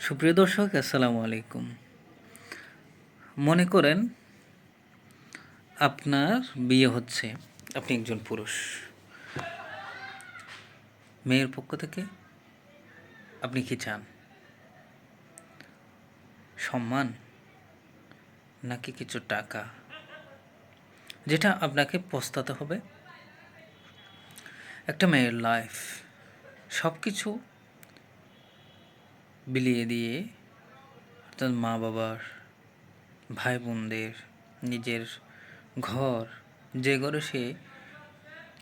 সুপ্রিয় দর্শক, আসসালামু আলাইকুম। মনে করেন আপনার বিয়ে হচ্ছে, আপনি একজন পুরুষ। মেয়ের পক্ষ থেকে আপনি কি চান? সম্মান নাকি কিছু টাকা? যেটা আপনাকে পস্তাতে হবে। একটা মেয়ের লাইফ সব কিছু বিলিয়ে দিয়ে, অর্থাৎ মা বাবার, ভাই বোনদের, নিজের ঘর, যে ঘরে সে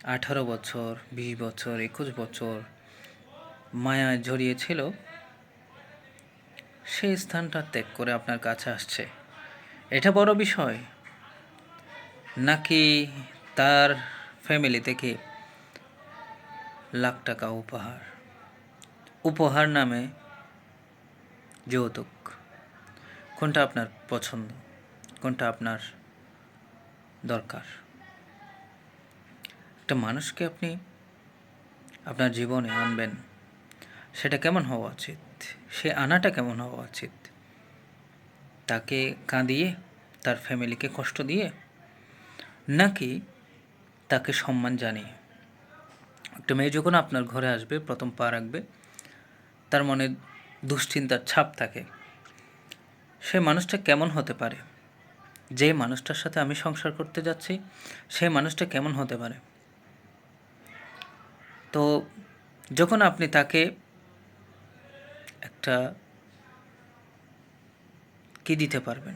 আঠারো বছর, বিশ বছর, একুশ বছর মায়ায় জড়িয়েছিল সেই স্থানটা ত্যাগ করে আপনার কাছে আসছে। এটা বড় বিষয়। নাকি তার ফ্যামিলি থেকে লাখ টাকা উপহার? উপহার নামে যৌতুক। কোনটা আপনার পছন্দ? কোনটা আপনার দরকার? একটা মানুষকে আপনি আপনার জীবনে আনবেন, সেটা কেমন হওয়া উচিত? সে আনাটা কেমন হওয়া উচিত? তাকে কাঁদিয়ে, তার ফ্যামিলিকে কষ্ট দিয়ে, নাকি তাকে সম্মান জানিয়ে? একটা মেয়ে যখন আপনার ঘরে আসবে, প্রথম পা রাখবে, তার মনে দুশ্চিন্তার ছাপ থাকে। সে মানুষটা কেমন হতে পারে? যে মানুষটার সাথে আমি সংসার করতে যাচ্ছি, সে মানুষটা কেমন হতে পারে? তো যখন আপনি তাকে একটা কি দিতে পারবেন?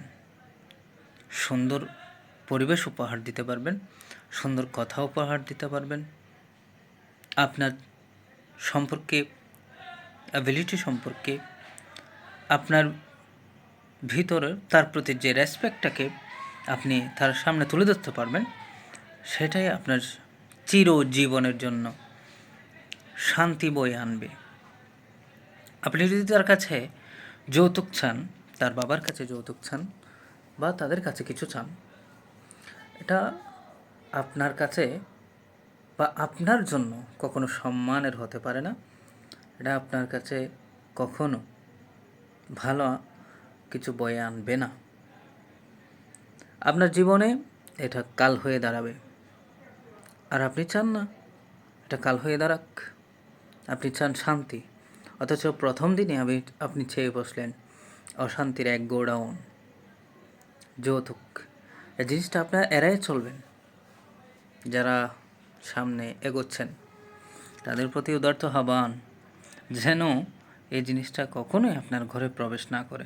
সুন্দর পরিবেশ উপহার দিতে পারবেন, সুন্দর কথা উপহার দিতে পারবেন, আপনার সম্পর্কে অ্যাবিলিটি সম্পর্কে আপনার ভিতরে তার প্রতি যে রেসপেক্টটাকে আপনি তার সামনে তুলে ধরতে পারবেন, সেটাই আপনার চিরজীবনের জন্য শান্তি বয়ে আনবে। আপনি যদি তার কাছে যৌতুক চান, তার বাবার কাছে যৌতুক চান বা তাদের কাছে কিছু চান, এটা আপনার কাছে বা আপনার জন্য কখনো সম্মানের হতে পারে না। এটা আপনার কাছে কখনো ভালো কিছু বয়ে আনবে না। আপনার জীবনে এটা কাল হয়ে দাঁড়াবে। আর আপনি চান না এটা কাল হয়ে দাঁড়াক। আপনি চান শান্তি। অথচ প্রথম দিনে আমি, আপনি চেয়ে বসলেন, অশান্তির এক গোডাউন। যৌতুক। এই জিনিসটা আপনার এড়াই চলবেন। যারা সামনে এগোচ্ছেন, তাদের প্রতি উদার্ত আহ্বান যেন এই জিনিসটা কখনোই আপনার ঘরে প্রবেশ না করে।